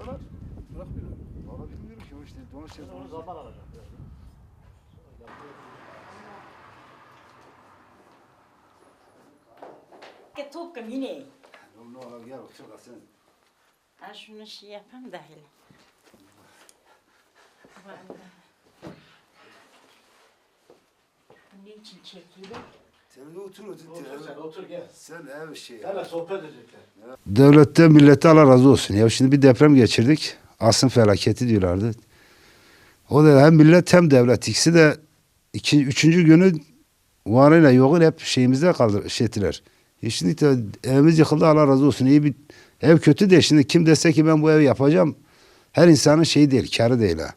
bırakmıyor. Valla bilmiyorum ki o işte dolaşacağız. Onu zaman alacak. Ke topka mine. Oğlum ne ola gel otur da sen. Ha şunu şey yapayım da hele. Vallahi. Bu ne için çekilir? Sen de otur otur. Otur sen otur gel. Sen ev şey. Hele sohbet edecekler. Devlette millete Allah razı olsun. Ya şimdi bir deprem geçirdik. Asrın felaketi diyorlardı. O da hem millet hem devlet ikisi de iki, üçüncü günü varıyla yoğun hep şeyimizde kaldı şey ettiler. E şimdi de evimiz yıkıldı Allah razı olsun. İyi bir ev kötü de şimdi kim dese ki ben bu evi yapacağım her insanın şeyi değil, karı değil ha.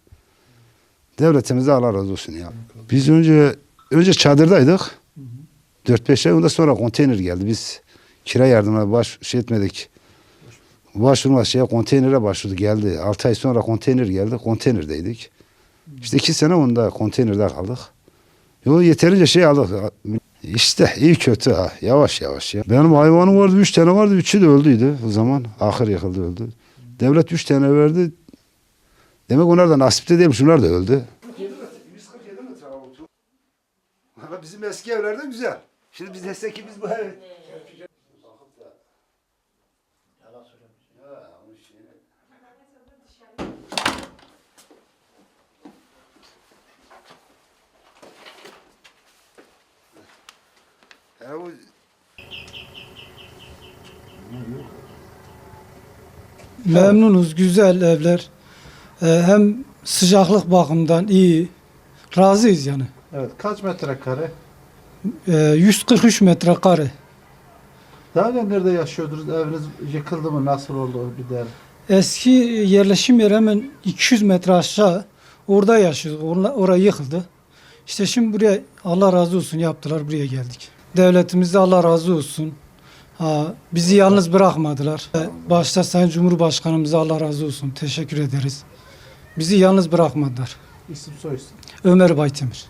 Devletimize Allah razı olsun ya. Biz önce önce çadırdaydık. 4-5 ay ondan sonra konteyner geldi. Biz kira yardımına baş şey etmedik. Başvurma şeye konteynere başvurdu geldi. 6 ay sonra konteyner geldi. Konteynerdeydik. İşte iki sene onda konteynerde kaldık. Yo yeterince şey aldık. İşte iyi kötü ha. Yavaş yavaş ya. Benim hayvanım vardı. Üç tane vardı. Üçü de öldüydü o zaman. Ahır yıkıldı öldü. Devlet üç tane verdi. Demek onlar da nasipte değilmiş. Onlar da öldü. 147 metre Valla bizim eski evlerde güzel. Şimdi biz desek ki biz bu ev... Yalan söylemiş. Ya, onun şeyini- Ya bu Memnunuz, güzel evler. Ee, hem sıcaklık bakımından iyi. Razıyız yani. Evet kaç metrekare? Ee, 143 metrekare. Daha önce nerede yaşıyordunuz? Eviniz yıkıldı mı? Nasıl oldu bir der? Eski yerleşim yeri hemen 200 metre aşağı. Orada yaşıyorduk. Orası yıkıldı. İşte şimdi buraya Allah razı olsun yaptılar. Buraya geldik. Devletimize Allah razı olsun. Ha, bizi yalnız bırakmadılar. Ee, Başta Sayın Cumhurbaşkanımıza Allah razı olsun. Teşekkür ederiz. Bizi yalnız bırakmadılar. İsim soy isim. Ömer Baytemir.